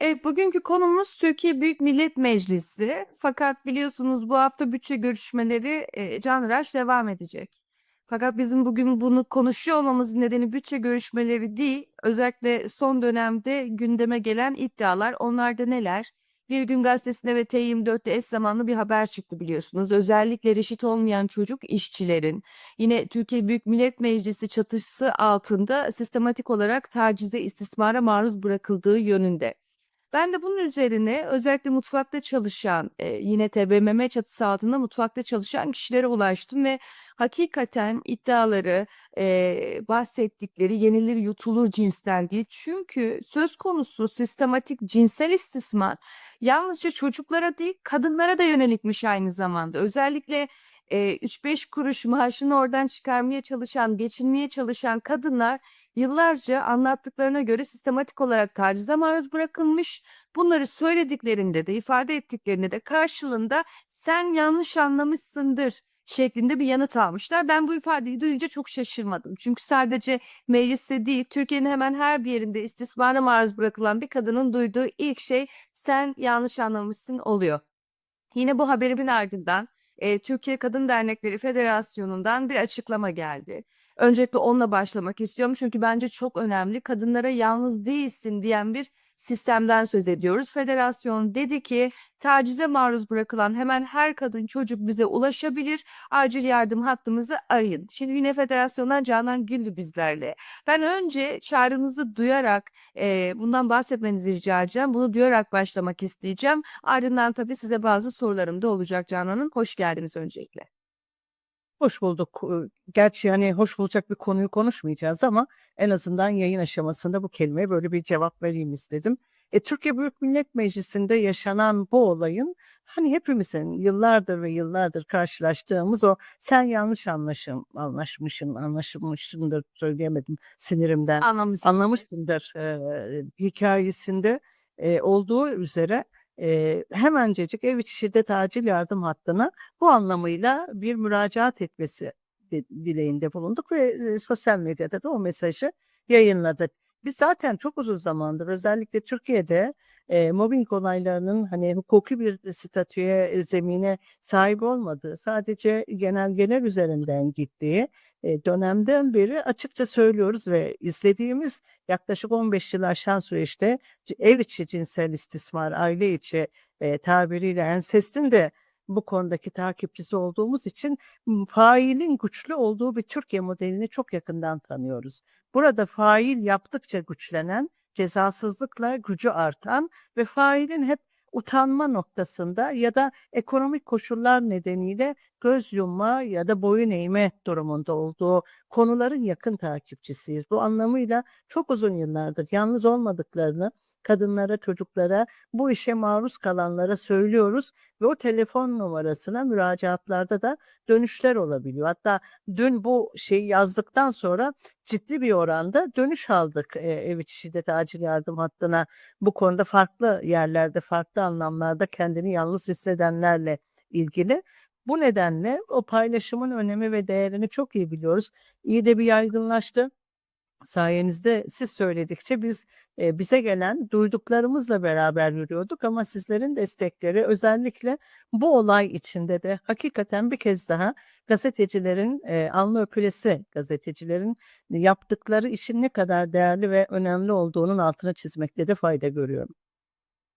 Evet, bugünkü konumuz Türkiye Büyük Millet Meclisi. Fakat biliyorsunuz bu hafta bütçe görüşmeleri e, canhıraş devam edecek. Fakat bizim bugün bunu konuşuyor olmamızın nedeni bütçe görüşmeleri değil, özellikle son dönemde gündeme gelen iddialar. Onlar da neler? Bir gün gazetesinde ve T24'te eş zamanlı bir haber çıktı biliyorsunuz. Özellikle reşit olmayan çocuk işçilerin yine Türkiye Büyük Millet Meclisi çatısı altında sistematik olarak tacize, istismara maruz bırakıldığı yönünde. Ben de bunun üzerine özellikle mutfakta çalışan, eee, yine TBMM çatısı altında mutfakta çalışan kişilere ulaştım ve hakikaten iddiaları, eee, bahsettikleri yenilir yutulur cinsten değil. Çünkü söz konusu sistematik cinsel istismar yalnızca çocuklara değil, kadınlara da yönelikmiş aynı zamanda. Özellikle, eee, 3-5 kuruş maaşını oradan çıkarmaya çalışan, geçinmeye çalışan kadınlar yıllarca anlattıklarına göre sistematik olarak tacize maruz bırakılmış. Bunları söylediklerinde de, ifade ettiklerinde de karşılığında "Sen yanlış anlamışsındır." şeklinde bir yanıt almışlar. Ben bu ifadeyi duyunca çok şaşırmadım. Çünkü sadece mecliste değil, Türkiye'nin hemen her bir yerinde istismara maruz bırakılan bir kadının duyduğu ilk şey "Sen yanlış anlamışsın." oluyor. Yine bu haberimin ardından, eee, Türkiye Kadın Dernekleri Federasyonu'ndan bir açıklama geldi. Öncelikle onunla başlamak istiyorum çünkü bence çok önemli. Kadınlara "Yalnız değilsin." diyen bir sistemden söz ediyoruz. Federasyon dedi ki, "Tacize maruz bırakılan hemen her kadın, çocuk bize ulaşabilir. Acil yardım hattımızı arayın." Şimdi yine federasyondan Canan Güllü bizlerle. Ben önce çağrınızı duyarak, eee, bundan bahsetmenizi rica edeceğim. Bunu duyarak başlamak isteyeceğim. Ardından tabii size bazı sorularım da olacak Canan Hanım. Hoş geldiniz öncelikle. Hoş bulduk. Gerçi, hani, hoş bulacak bir konuyu konuşmayacağız ama en azından yayın aşamasında bu kelimeye böyle bir cevap vereyim istedim. E, Türkiye Büyük Millet Meclisi'nde yaşanan bu olayın, hani, hepimizin yıllardır ve yıllardır karşılaştığımız o "Sen yanlış anlaşım anlaşmışsın, anlaşılmışsındır." söyleyemedim sinirimden. Anlamışsındır. Anlamışsındır, eee, hikâyesinde, eee, olduğu üzere, eee, hemencecik ev içi şiddet acil yardım hattına bu anlamıyla bir müracaat etmesi di dileğinde bulunduk ve, eee, sosyal medyada da o mesajı yayınladık. Biz zaten çok uzun zamandır özellikle Türkiye'de, eee, mobbing olaylarının, hani, hukuki bir statüye, eee, zemine sahip olmadığı, sadece genelgeler üzerinden gittiği, eee, dönemden beri açıkça söylüyoruz ve izlediğimiz yaklaşık 15 yılı aşan süreçte ev içi cinsel istismar, aile içi, eee, tabiriyle ensestin de bu konudaki takipçisi olduğumuz için, failin güçlü olduğu bir Türkiye modelini çok yakından tanıyoruz. Burada fail yaptıkça güçlenen, cezasızlıkla gücü artan ve failin hep utanma noktasında ya da ekonomik koşullar nedeniyle göz yumma ya da boyun eğme durumunda olduğu konuların yakın takipçisiyiz. Bu anlamıyla çok uzun yıllardır yalnız olmadıklarını kadınlara, çocuklara, bu işe maruz kalanlara söylüyoruz ve o telefon numarasına müracaatlarda da dönüşler olabiliyor. Hatta dün bu şeyi yazdıktan sonra ciddi bir oranda dönüş aldık, eee, ev içi şiddet acil yardım hattına. Bu konuda farklı yerlerde, farklı anlamlarda kendini yalnız hissedenlerle ilgili. Bu nedenle o paylaşımın önemi ve değerini çok iyi biliyoruz. İyi de bir yaygınlaştı. Sayenizde siz söyledikçe biz, eee, bize gelen duyduklarımızla beraber yürüyorduk ama sizlerin destekleri özellikle bu olay içinde de hakikaten bir kez daha gazetecilerin, eee, alnı öpülesi gazetecilerin yaptıkları işin ne kadar değerli ve önemli olduğunun altını çizmekte de fayda görüyorum.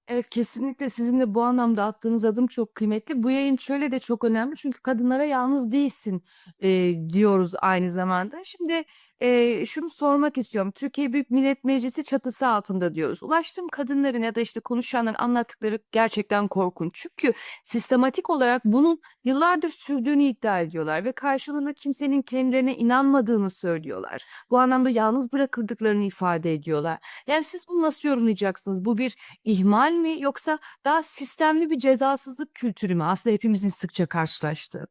Evet, kesinlikle sizin de bu anlamda attığınız adım çok kıymetli. Bu yayın şöyle de çok önemli çünkü kadınlara "Yalnız değilsin." eee, diyoruz aynı zamanda. Şimdi, eee, şunu sormak istiyorum. Türkiye Büyük Millet Meclisi çatısı altında diyoruz. Ulaştığım kadınların ya da, işte, konuşanların anlattıkları gerçekten korkunç. Çünkü sistematik olarak bunun yıllardır sürdüğünü iddia ediyorlar ve karşılığında kimsenin kendilerine inanmadığını söylüyorlar. Bu anlamda yalnız bırakıldıklarını ifade ediyorlar. Yani siz bunu nasıl yorumlayacaksınız? Bu bir ihmal mi yoksa daha sistemli bir cezasızlık kültürü mü? Aslında hepimizin sıkça karşılaştığı.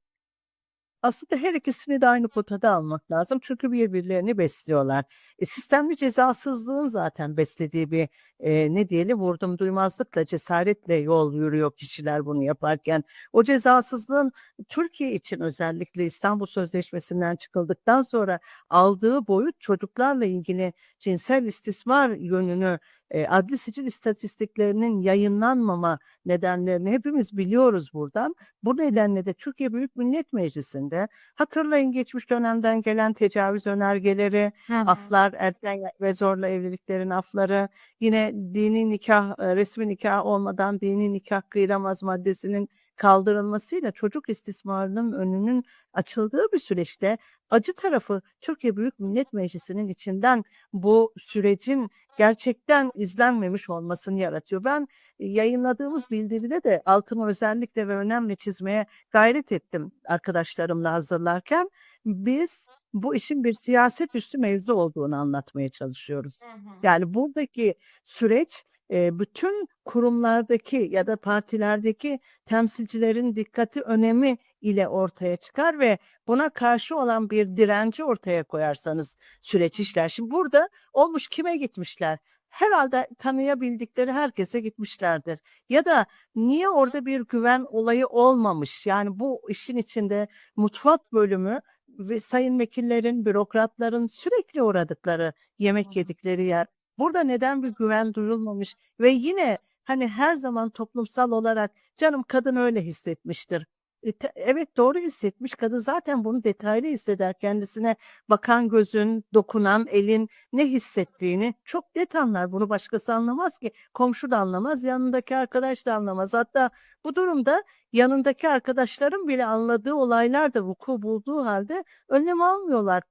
Aslında her ikisini de aynı potada almak lazım çünkü birbirlerini besliyorlar. E, sistemli cezasızlığın zaten beslediği bir, eee, ne diyelim, vurdumduymazlıkla, cesaretle yol yürüyor kişiler bunu yaparken. O cezasızlığın Türkiye için özellikle İstanbul Sözleşmesi'nden çıkıldıktan sonra aldığı boyut çocuklarla ilgili cinsel istismar yönünü, e, adli sicil istatistiklerinin yayınlanmama nedenlerini hepimiz biliyoruz buradan. Bu nedenle de Türkiye Büyük Millet Meclisi'nde hatırlayın geçmiş dönemden gelen tecavüz önergeleri, aflar, erken ve zorla evliliklerin afları, yine dini nikah, resmi nikah olmadan dini nikah kıyılamaz maddesinin kaldırılmasıyla çocuk istismarının önünün açıldığı bir süreçte acı tarafı Türkiye Büyük Millet Meclisi'nin içinden bu sürecin gerçekten izlenmemiş olmasını yaratıyor. Ben e, yayınladığımız bildiride de altını özellikle ve önemli çizmeye gayret ettim arkadaşlarımla hazırlarken. Biz bu işin bir siyaset üstü mevzu olduğunu anlatmaya çalışıyoruz. Yani buradaki süreç e, bütün kurumlardaki ya da partilerdeki temsilcilerin dikkati önemi ile ortaya çıkar ve buna karşı olan bir direnci ortaya koyarsanız süreç işler. Şimdi burada olmuş kime gitmişler? Herhalde tanıyabildikleri herkese gitmişlerdir. Ya da niye orada bir güven olayı olmamış? Yani bu işin içinde mutfak bölümü ve sayın vekillerin, bürokratların sürekli uğradıkları, yemek yedikleri yer. Burada neden bir güven duyulmamış ve yine hani her zaman toplumsal olarak canım kadın öyle hissetmiştir. E, Evet doğru hissetmiş. Kadın zaten bunu detaylı hisseder. Kendisine bakan gözün, dokunan elin ne hissettiğini çok net anlar. Bunu başkası anlamaz ki. Komşu da anlamaz, yanındaki arkadaş da anlamaz. Hatta bu durumda yanındaki arkadaşların bile anladığı olaylar da vuku bulduğu halde önlem almıyorlar.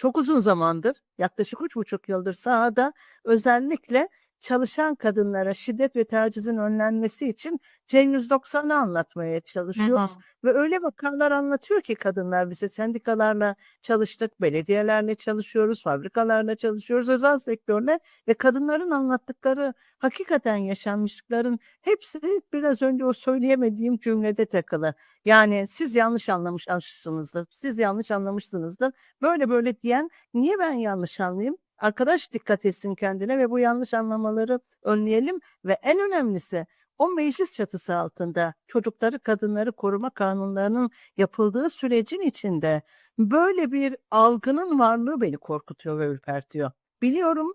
Çok uzun zamandır, yaklaşık üç buçuk yıldır sahada özellikle çalışan kadınlara şiddet ve tacizin önlenmesi için C190'ı anlatmaya çalışıyoruz. Ve öyle vakalar anlatıyor ki kadınlar bize sendikalarla çalıştık, belediyelerle çalışıyoruz, fabrikalarla çalışıyoruz, özel sektörle ve kadınların anlattıkları hakikaten yaşanmışlıkların hepsi biraz önce o söyleyemediğim cümlede takılı. Yani siz yanlış anlamışsınızdır, siz yanlış anlamışsınızdır. Böyle böyle diyen niye ben yanlış anlayayım? Arkadaş dikkat etsin kendine ve bu yanlış anlamaları önleyelim ve en önemlisi o meclis çatısı altında çocukları kadınları koruma kanunlarının yapıldığı sürecin içinde böyle bir algının varlığı beni korkutuyor ve ürpertiyor. Biliyorum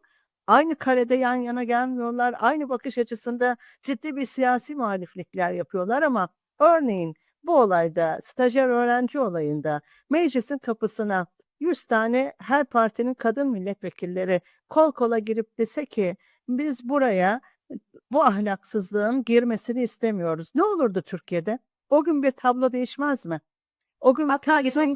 aynı karede yan yana gelmiyorlar, aynı bakış açısında ciddi bir siyasi muhaliflikler yapıyorlar ama örneğin bu olayda stajyer öğrenci olayında meclisin kapısına 100 tane her partinin kadın milletvekilleri kol kola girip dese ki biz buraya bu ahlaksızlığın girmesini istemiyoruz. Ne olurdu Türkiye'de? O gün bir tablo değişmez mi? O gün Hatta geçen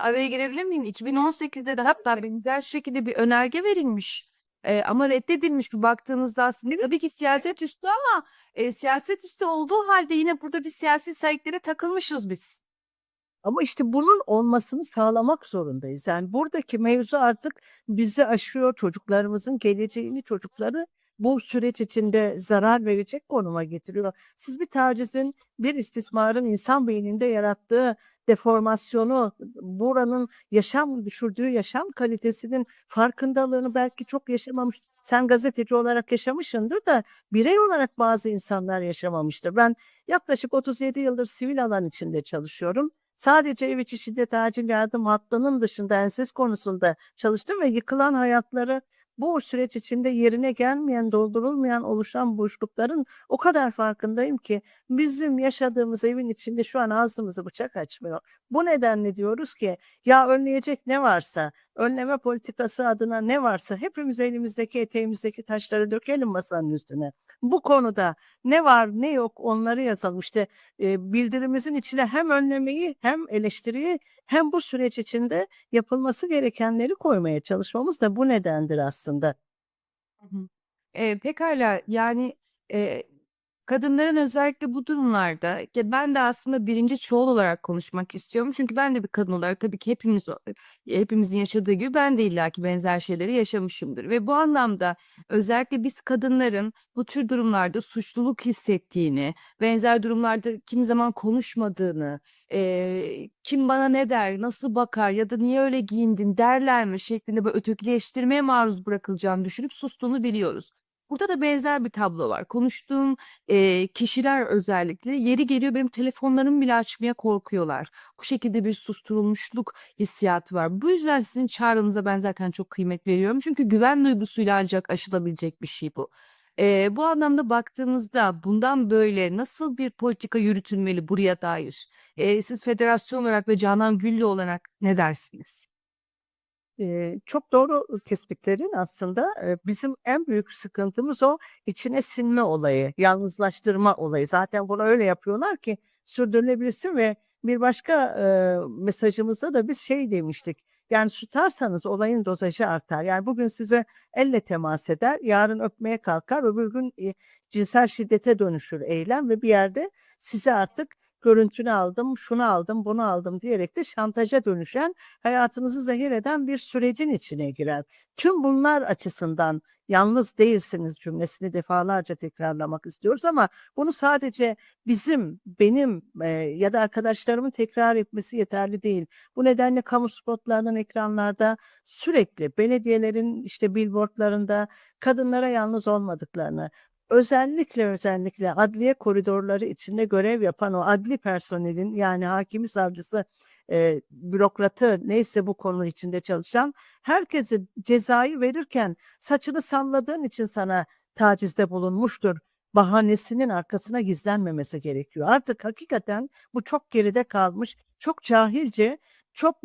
araya girebilir miyim? 2018'de de hatta benzer şekilde bir önerge verilmiş. E, ama reddedilmiş bir baktığınızda aslında tabii ki siyaset üstü ama e, siyaset üstü olduğu halde yine burada bir siyasi sahiklere takılmışız biz. Ama işte bunun olmasını sağlamak zorundayız. Yani buradaki mevzu artık bizi aşıyor. Çocuklarımızın geleceğini, çocukları bu süreç içinde zarar verecek konuma getiriyor. Siz bir tacizin, bir istismarın insan beyninde yarattığı deformasyonu, buranın yaşam düşürdüğü yaşam kalitesinin farkındalığını belki çok yaşamamış. Sen gazeteci olarak yaşamışsındır da birey olarak bazı insanlar yaşamamıştır. Ben yaklaşık 37 yıldır sivil alan içinde çalışıyorum. Sadece ev içi şiddet acil yardım hattının dışında enses konusunda çalıştım ve yıkılan hayatları bu süreç içinde yerine gelmeyen, doldurulmayan oluşan boşlukların o kadar farkındayım ki bizim yaşadığımız evin içinde şu an ağzımızı bıçak açmıyor. Bu nedenle diyoruz ki ya önleyecek ne varsa, önleme politikası adına ne varsa hepimiz elimizdeki eteğimizdeki taşları dökelim masanın üstüne. Bu konuda ne var ne yok onları yazalım. İşte e, bildirimizin içine hem önlemeyi hem eleştiriyi hem bu süreç içinde yapılması gerekenleri koymaya çalışmamız da bu nedendir aslında. Hı hı. Eee, pekâlâ, yani, eee, kadınların özellikle bu durumlarda ya ben de aslında birinci çoğul olarak konuşmak istiyorum. Çünkü ben de bir kadın olarak tabii ki hepimiz eee, hepimizin yaşadığı gibi ben de illaki benzer şeyleri yaşamışımdır ve bu anlamda özellikle biz kadınların bu tür durumlarda suçluluk hissettiğini, benzer durumlarda kimi zaman konuşmadığını, eee, kim bana ne der, nasıl bakar ya da niye öyle giyindin derler mi şeklinde böyle ötekileştirmeye maruz bırakılacağını düşünüp sustuğunu biliyoruz. Burada da benzer bir tablo var. Konuştuğum eee, kişiler özellikle yeri geliyor benim telefonlarımı bile açmaya korkuyorlar. Bu şekilde bir susturulmuşluk hissiyatı var. Bu yüzden sizin çağrınıza ben zaten çok kıymet veriyorum. Çünkü güven duygusuyla ancak aşılabilecek bir şey bu. Eee, bu anlamda baktığımızda bundan böyle nasıl bir politika yürütülmeli buraya dair? Eee, siz federasyon olarak ve Canan Güllü olarak ne dersiniz? Eee, çok doğru tespitlerin aslında bizim en büyük sıkıntımız o içine sinme olayı, yalnızlaştırma olayı. Zaten bunu öyle yapıyorlar ki sürdürülebilsin ve bir başka eee, mesajımızda da biz şey demiştik. Yani tutarsanız olayın dozajı artar. Yani bugün size elle temas eder, yarın öpmeye kalkar, öbür gün e, cinsel şiddete dönüşür eylem ve bir yerde size artık görüntünü aldım, şunu aldım, bunu aldım diyerek de şantaja dönüşen hayatınızı zehir eden bir sürecin içine girer. Tüm bunlar açısından yalnız değilsiniz cümlesini defalarca tekrarlamak istiyoruz ama bunu sadece bizim, benim e, ya da arkadaşlarımın tekrar etmesi yeterli değil. Bu nedenle kamu spotlarının ekranlarda sürekli belediyelerin işte billboardlarında kadınlara yalnız olmadıklarını, özellikle özellikle adliye koridorları içinde görev yapan o adli personelin yani hakimi savcısı e, bürokratı neyse bu konu içinde çalışan herkese cezayı verirken saçını salladığın için sana tacizde bulunmuştur bahanesinin arkasına gizlenmemesi gerekiyor. Artık hakikaten bu çok geride kalmış, çok cahilce, çok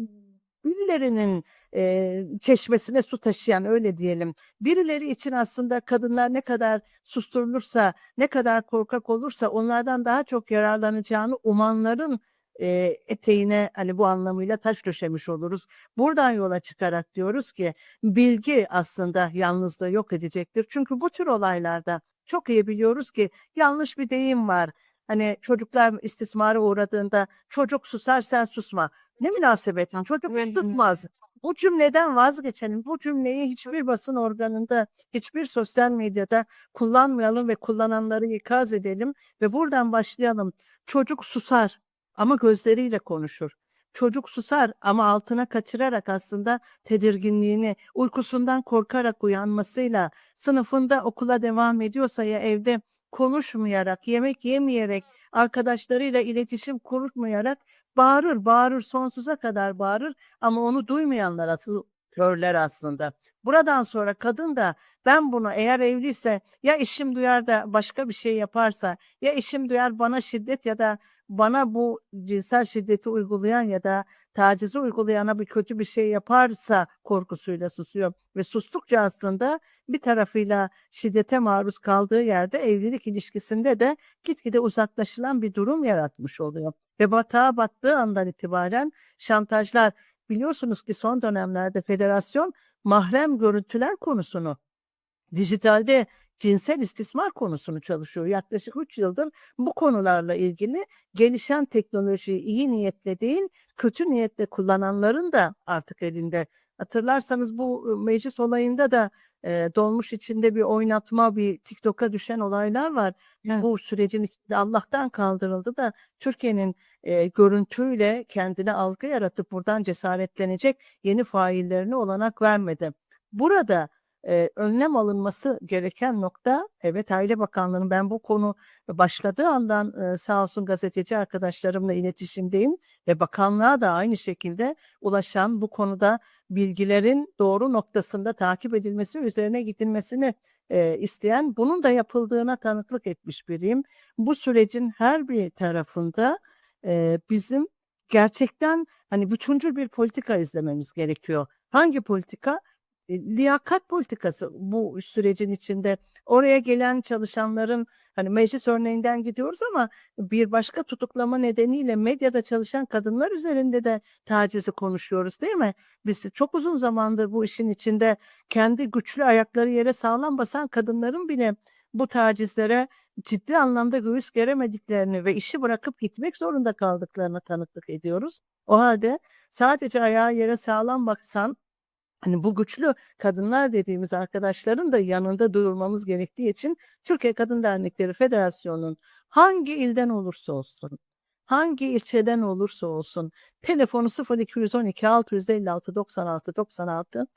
birilerinin e, çeşmesine su taşıyan öyle diyelim. Birileri için aslında kadınlar ne kadar susturulursa, ne kadar korkak olursa onlardan daha çok yararlanacağını umanların e, eteğine hani bu anlamıyla taş döşemiş oluruz. Buradan yola çıkarak diyoruz ki bilgi aslında yalnızlığı yok edecektir. Çünkü bu tür olaylarda çok iyi biliyoruz ki yanlış bir deyim var. Hani çocuklar istismara uğradığında çocuk susar sen susma. Ne münasebet çocuk tutmaz. Bu cümleden vazgeçelim. Bu cümleyi hiçbir basın organında, hiçbir sosyal medyada kullanmayalım ve kullananları ikaz edelim ve buradan başlayalım. Çocuk susar ama gözleriyle konuşur. Çocuk susar ama altına kaçırarak aslında tedirginliğini, uykusundan korkarak uyanmasıyla, sınıfında okula devam ediyorsa ya evde konuşmayarak, yemek yemeyerek, arkadaşlarıyla iletişim kurmayarak bağırır, bağırır, sonsuza kadar bağırır ama onu duymayanlar asıl körler aslında. Buradan sonra kadın da ben bunu eğer evliyse ya eşim duyar da başka bir şey yaparsa ya eşim duyar bana şiddet ya da bana bu cinsel şiddeti uygulayan ya da tacizi uygulayana bir kötü bir şey yaparsa korkusuyla susuyor ve sustukça aslında bir tarafıyla şiddete maruz kaldığı yerde evlilik ilişkisinde de gitgide uzaklaşılan bir durum yaratmış oluyor. Ve batağa battığı andan itibaren şantajlar biliyorsunuz ki son dönemlerde federasyon mahrem görüntüler konusunu dijitalde cinsel istismar konusunu çalışıyor. Yaklaşık 3 yıldır bu konularla ilgili gelişen teknolojiyi iyi niyetle değil, kötü niyetle kullananların da artık elinde. Hatırlarsanız bu meclis olayında da e, dolmuş içinde bir oynatma, bir TikTok'a düşen olaylar var. Evet. Bu sürecin içinde Allah'tan kaldırıldı da Türkiye'nin e, görüntüyle kendine algı yaratıp buradan cesaretlenecek yeni faillerine olanak vermedi. Burada e, önlem alınması gereken nokta evet Aile Bakanlığı'nın ben bu konu başladığı andan e, sağ olsun gazeteci arkadaşlarımla iletişimdeyim ve bakanlığa da aynı şekilde ulaşan bu konuda bilgilerin doğru noktasında takip edilmesi üzerine gidilmesini e, isteyen bunun da yapıldığına tanıklık etmiş biriyim. Bu sürecin her bir tarafında e, bizim gerçekten hani bütüncül bir politika izlememiz gerekiyor. Hangi politika? E, liyakat politikası bu sürecin içinde. Oraya gelen çalışanların hani meclis örneğinden gidiyoruz ama bir başka tutuklama nedeniyle medyada çalışan kadınlar üzerinde de tacizi konuşuyoruz değil mi? Biz çok uzun zamandır bu işin içinde kendi güçlü ayakları yere sağlam basan kadınların bile bu tacizlere ciddi anlamda göğüs geremediklerini ve işi bırakıp gitmek zorunda kaldıklarını tanıklık ediyoruz. O halde sadece ayağı yere sağlam baksan Hani bu güçlü kadınlar dediğimiz arkadaşların da yanında durulmamız gerektiği için Türkiye Kadın Dernekleri Federasyonu'nun hangi ilden olursa olsun, hangi ilçeden olursa olsun telefonu 0212 656 96 96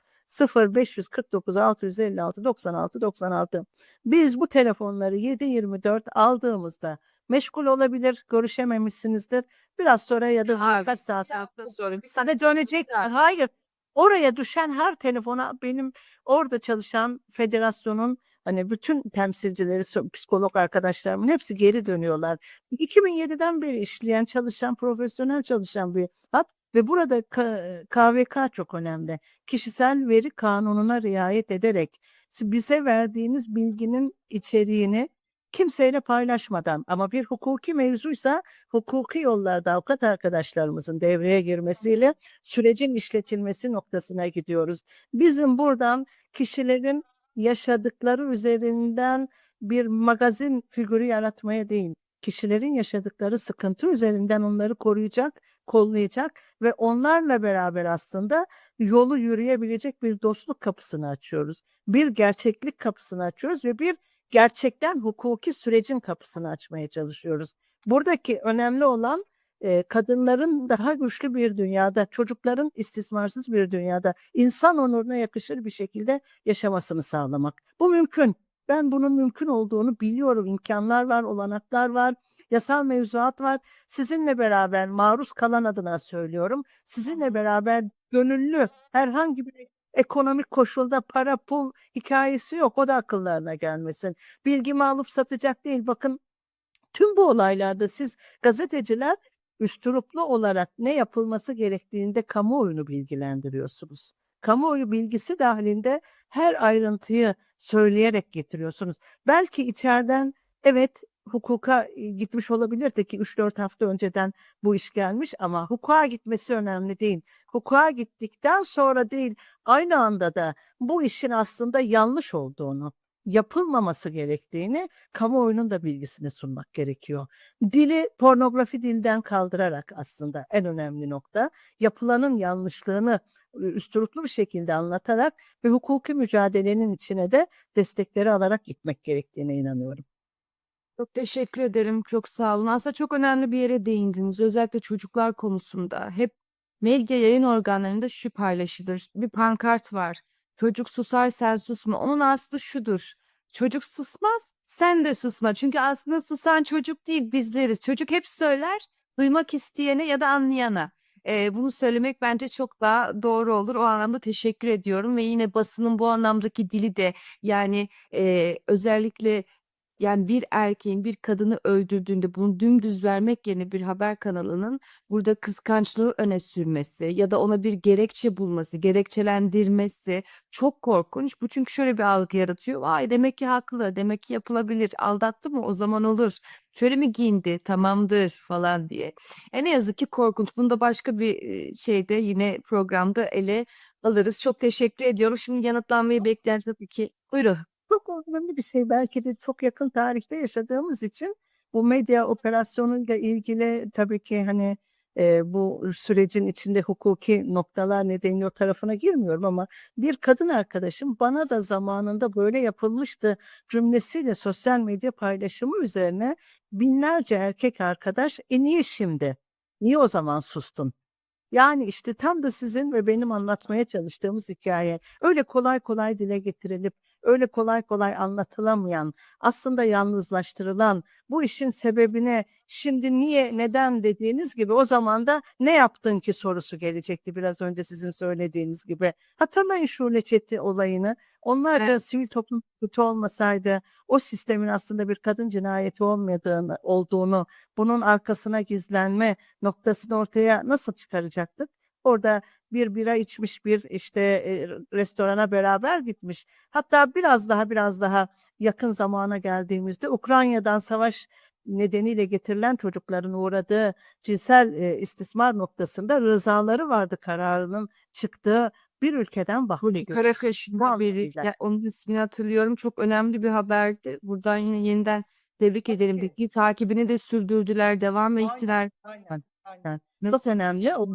0549 656 96 96. Biz bu telefonları 7-24 aldığımızda meşgul olabilir, görüşememişsinizdir. Biraz sonra ya da birkaç saat hafta sonra bir sana dönecek. Hayır. Oraya düşen her telefona benim orada çalışan federasyonun hani bütün temsilcileri, psikolog arkadaşlarımın hepsi geri dönüyorlar. 2007'den beri işleyen, çalışan, profesyonel çalışan bir hat ve burada KVK çok önemli. Kişisel veri kanununa riayet ederek bize verdiğiniz bilginin içeriğini kimseyle paylaşmadan ama bir hukuki mevzuysa hukuki yollarda avukat arkadaşlarımızın devreye girmesiyle sürecin işletilmesi noktasına gidiyoruz. Bizim buradan kişilerin yaşadıkları üzerinden bir magazin figürü yaratmaya değil, kişilerin yaşadıkları sıkıntı üzerinden onları koruyacak, kollayacak ve onlarla beraber aslında yolu yürüyebilecek bir dostluk kapısını açıyoruz. Bir gerçeklik kapısını açıyoruz ve bir gerçekten hukuki sürecin kapısını açmaya çalışıyoruz. Buradaki önemli olan e, kadınların daha güçlü bir dünyada, çocukların istismarsız bir dünyada insan onuruna yakışır bir şekilde yaşamasını sağlamak. Bu mümkün. Ben bunun mümkün olduğunu biliyorum. İmkanlar var, olanaklar var, yasal mevzuat var. Sizinle beraber maruz kalan adına söylüyorum. Sizinle beraber gönüllü herhangi bir ekonomik koşulda para pul hikayesi yok. O da akıllarına gelmesin. Bilgimi alıp satacak değil. Bakın tüm bu olaylarda siz gazeteciler üstüruplu olarak ne yapılması gerektiğinde kamuoyunu bilgilendiriyorsunuz. Kamuoyu bilgisi dahilinde her ayrıntıyı söyleyerek getiriyorsunuz. Belki içeriden evet hukuka gitmiş olabilirdi ki 3-4 hafta önceden bu iş gelmiş ama hukuka gitmesi önemli değil. Hukuka gittikten sonra değil aynı anda da bu işin aslında yanlış olduğunu, yapılmaması gerektiğini kamuoyunun da bilgisini sunmak gerekiyor. Dili pornografi dilden kaldırarak aslında en önemli nokta yapılanın yanlışlığını üstüruplu bir şekilde anlatarak ve hukuki mücadelenin içine de destekleri alarak gitmek gerektiğine inanıyorum. Çok teşekkür ederim. Çok sağ olun. Aslında çok önemli bir yere değindiniz. Özellikle çocuklar konusunda. Hep medya yayın organlarında şu paylaşılır. Bir pankart var. Çocuk susar sen susma. Onun aslı şudur. Çocuk susmaz, sen de susma. Çünkü aslında susan çocuk değil bizleriz. Çocuk hep söyler, duymak isteyene ya da anlayana. Ee, bunu söylemek bence çok daha doğru olur. O anlamda teşekkür ediyorum ve yine basının bu anlamdaki dili de yani e, özellikle yani bir erkeğin bir kadını öldürdüğünde bunu dümdüz vermek yerine bir haber kanalının burada kıskançlığı öne sürmesi ya da ona bir gerekçe bulması, gerekçelendirmesi çok korkunç. Bu çünkü şöyle bir algı yaratıyor. Vay demek ki haklı, demek ki yapılabilir. Aldattı mı o zaman olur. Şöyle mi giyindi tamamdır falan diye. E ne yazık ki korkunç. Bunu da başka bir e, şeyde yine programda ele alırız. Çok teşekkür ediyorum. Şimdi yanıtlanmayı bekleyen tabii ki. Buyurun. Çok önemli bir şey belki de çok yakın tarihte yaşadığımız için bu medya operasyonuyla ilgili tabii ki hani e, bu sürecin içinde hukuki noktalar nedeniyle o tarafına girmiyorum ama bir kadın arkadaşım bana da zamanında böyle yapılmıştı cümlesiyle sosyal medya paylaşımı üzerine binlerce erkek arkadaş e niye şimdi? Niye o zaman sustun? Yani işte tam da sizin ve benim anlatmaya çalıştığımız hikaye öyle kolay kolay dile getirilip öyle kolay kolay anlatılamayan, aslında yalnızlaştırılan, bu işin sebebine şimdi niye, neden dediğiniz gibi o zaman da ne yaptın ki sorusu gelecekti biraz önce sizin söylediğiniz gibi. Hatırlayın Şule Çeti olayını. Onlar da Evet. sivil toplum kötü olmasaydı o sistemin aslında bir kadın cinayeti olmadığını, olduğunu, bunun arkasına gizlenme noktasını ortaya nasıl çıkaracaktık? Orada bir bira içmiş bir işte e, restorana beraber gitmiş. Hatta biraz daha biraz daha yakın zamana geldiğimizde Ukrayna'dan savaş nedeniyle getirilen çocukların uğradığı cinsel e, istismar noktasında rızaları vardı kararının çıktığı bir ülkeden bahsediyoruz. Karakaş'ın haberi, anlamıyla. ya onun ismini hatırlıyorum. Çok önemli bir haberdi. Buradan yine yeniden tebrik ederim. Tabii. Dikkat takibini de sürdürdüler, devam Aynen, ettiler. Aynen, aynen. Nasıl Çok önemli. O-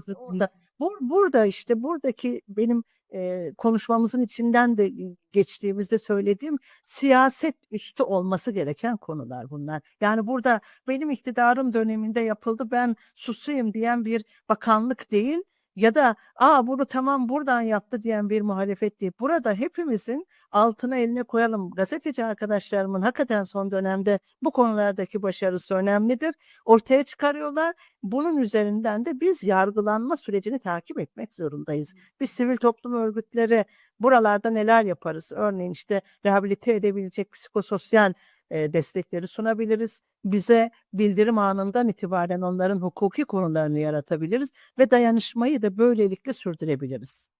Orada, bu- burada işte buradaki benim e, konuşmamızın içinden de geçtiğimizde söylediğim siyaset üstü olması gereken konular bunlar. Yani burada benim iktidarım döneminde yapıldı ben susayım diyen bir bakanlık değil ya da aa bunu tamam buradan yaptı diyen bir muhalefet değil. Burada hepimizin altına eline koyalım. Gazeteci arkadaşlarımın hakikaten son dönemde bu konulardaki başarısı önemlidir. Ortaya çıkarıyorlar. Bunun üzerinden de biz yargılanma sürecini takip etmek zorundayız. Biz sivil toplum örgütleri buralarda neler yaparız? Örneğin işte rehabilite edebilecek psikososyal destekleri sunabiliriz. Bize bildirim anından itibaren onların hukuki konularını yaratabiliriz ve dayanışmayı da böylelikle sürdürebiliriz.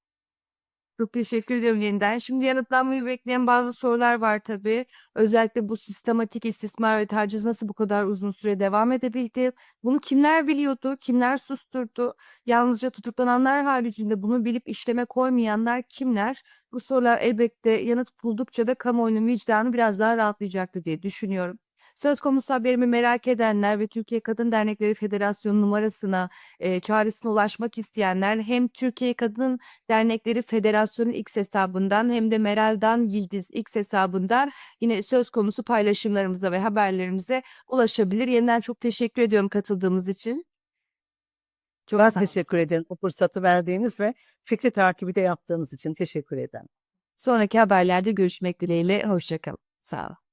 Çok teşekkür ediyorum yeniden. Şimdi yanıtlanmayı bekleyen bazı sorular var tabii. Özellikle bu sistematik istismar ve taciz nasıl bu kadar uzun süre devam edebildi? Bunu kimler biliyordu? Kimler susturdu? Yalnızca tutuklananlar haricinde bunu bilip işleme koymayanlar kimler? Bu sorular elbette yanıt buldukça da kamuoyunun vicdanı biraz daha rahatlayacaktır diye düşünüyorum. Söz konusu haberimi merak edenler ve Türkiye Kadın Dernekleri Federasyonu numarasına, e, çağrısına ulaşmak isteyenler hem Türkiye Kadın Dernekleri Federasyonu X hesabından hem de Meral'dan Yıldız X hesabından yine söz konusu paylaşımlarımıza ve haberlerimize ulaşabilir. Yeniden çok teşekkür ediyorum katıldığımız için. Çok Ben teşekkür ederim bu fırsatı verdiğiniz ve fikri takibi de yaptığınız için teşekkür ederim. Sonraki haberlerde görüşmek dileğiyle. Hoşçakalın. Sağ olun.